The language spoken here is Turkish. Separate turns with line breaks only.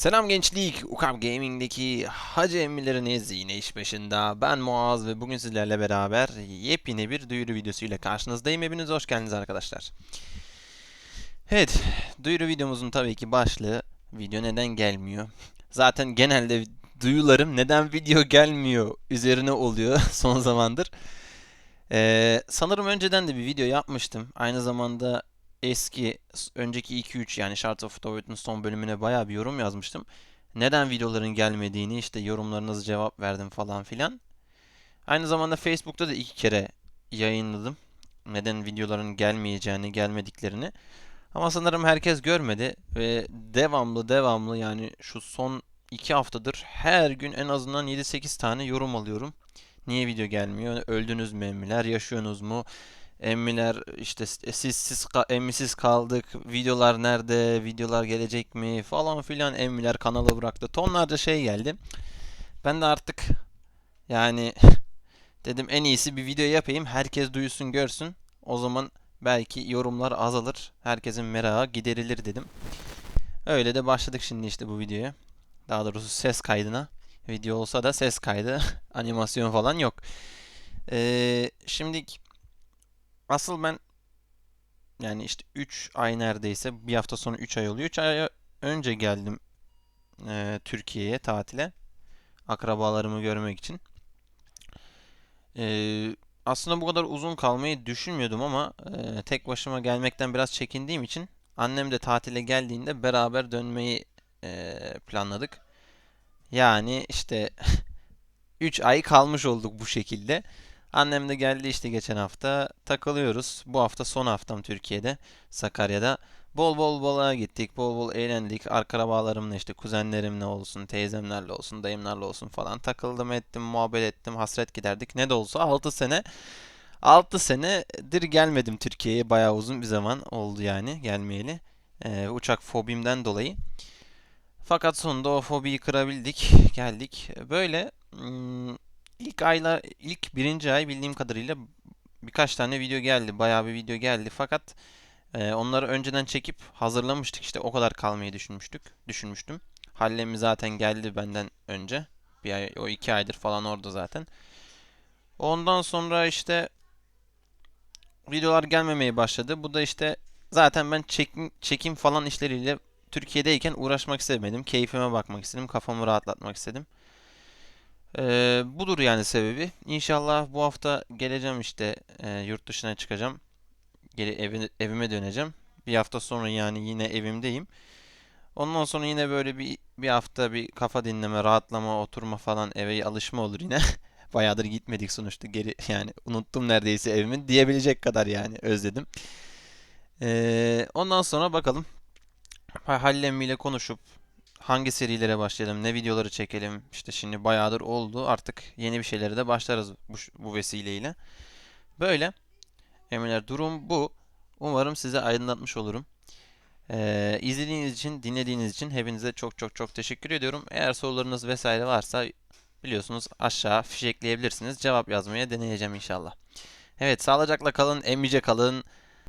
Selam gençlik, Ukam Gaming'deki hacı emmileriniz yine iş başında. Ben Muaz ve bugün sizlerle beraber yepyeni bir duyuru videosuyla karşınızdayım. Hepiniz hoş geldiniz arkadaşlar. Evet, duyuru videomuzun tabii ki başlığı video neden gelmiyor? Zaten genelde duyularım neden video gelmiyor üzerine oluyor son zamandır. Ee, sanırım önceden de bir video yapmıştım. Aynı zamanda eski önceki 2-3 yani Shards of Towet'in son bölümüne bayağı bir yorum yazmıştım. Neden videoların gelmediğini işte yorumlarınızı cevap verdim falan filan. Aynı zamanda Facebook'ta da iki kere yayınladım. Neden videoların gelmeyeceğini, gelmediklerini. Ama sanırım herkes görmedi ve devamlı devamlı yani şu son 2 haftadır her gün en azından 7-8 tane yorum alıyorum. Niye video gelmiyor? Öldünüz mü emmiler? Yaşıyorsunuz mu? Emmiler işte siz siz ka- emmisiz kaldık. Videolar nerede? Videolar gelecek mi? Falan filan emmiler kanalı bıraktı. Tonlarca şey geldi. Ben de artık yani dedim en iyisi bir video yapayım. Herkes duysun, görsün. O zaman belki yorumlar azalır. Herkesin merakı giderilir dedim. Öyle de başladık şimdi işte bu videoya. Daha doğrusu ses kaydına. Video olsa da ses kaydı, animasyon falan yok. Ee, şimdi asıl ben yani işte 3 ay neredeyse bir hafta sonra 3 ay oluyor. 3 ay önce geldim e, Türkiye'ye tatile. Akrabalarımı görmek için. Ee, aslında bu kadar uzun kalmayı düşünmüyordum ama e, tek başıma gelmekten biraz çekindiğim için annem de tatile geldiğinde beraber dönmeyi e, planladık. Yani işte 3 ay kalmış olduk bu şekilde. Annem de geldi işte geçen hafta. Takılıyoruz. Bu hafta son haftam Türkiye'de, Sakarya'da. Bol bol balığa gittik. Bol bol eğlendik. Akrabalarımla işte kuzenlerimle olsun, teyzemlerle olsun, dayımlarla olsun falan takıldım ettim, muhabbet ettim, hasret giderdik. Ne de olsa 6 sene 6 senedir gelmedim Türkiye'ye. Bayağı uzun bir zaman oldu yani gelmeyeli. Ee, uçak fobimden dolayı. Fakat sonunda o fobiyi kırabildik. Geldik. Böyle hmm, ilk aylar, ilk birinci ay bildiğim kadarıyla birkaç tane video geldi. Bayağı bir video geldi. Fakat e, onları önceden çekip hazırlamıştık. İşte o kadar kalmayı düşünmüştük. Düşünmüştüm. Hallemi zaten geldi benden önce. Bir ay, o iki aydır falan orada zaten. Ondan sonra işte videolar gelmemeye başladı. Bu da işte zaten ben çekim, çekim falan işleriyle Türkiye'deyken uğraşmak istemedim. Keyfime bakmak istedim. Kafamı rahatlatmak istedim. Ee, budur yani sebebi. İnşallah bu hafta geleceğim işte e, yurt dışına çıkacağım. Geri evi- evime döneceğim. Bir hafta sonra yani yine evimdeyim. Ondan sonra yine böyle bir bir hafta bir kafa dinleme, rahatlama, oturma falan eve alışma olur yine. Bayağıdır gitmedik sonuçta geri yani unuttum neredeyse evimi diyebilecek kadar yani özledim. Ee, ondan sonra bakalım Ha- Hallem ile konuşup hangi serilere başlayalım, ne videoları çekelim. İşte şimdi bayağıdır oldu. Artık yeni bir şeylere de başlarız bu, bu vesileyle. Böyle. Emiler durum bu. Umarım size aydınlatmış olurum. Ee, izlediğiniz için, dinlediğiniz için hepinize çok çok çok teşekkür ediyorum. Eğer sorularınız vesaire varsa biliyorsunuz aşağı fişekleyebilirsiniz. Cevap yazmaya deneyeceğim inşallah. Evet, sağlıcakla kalın, emice kalın.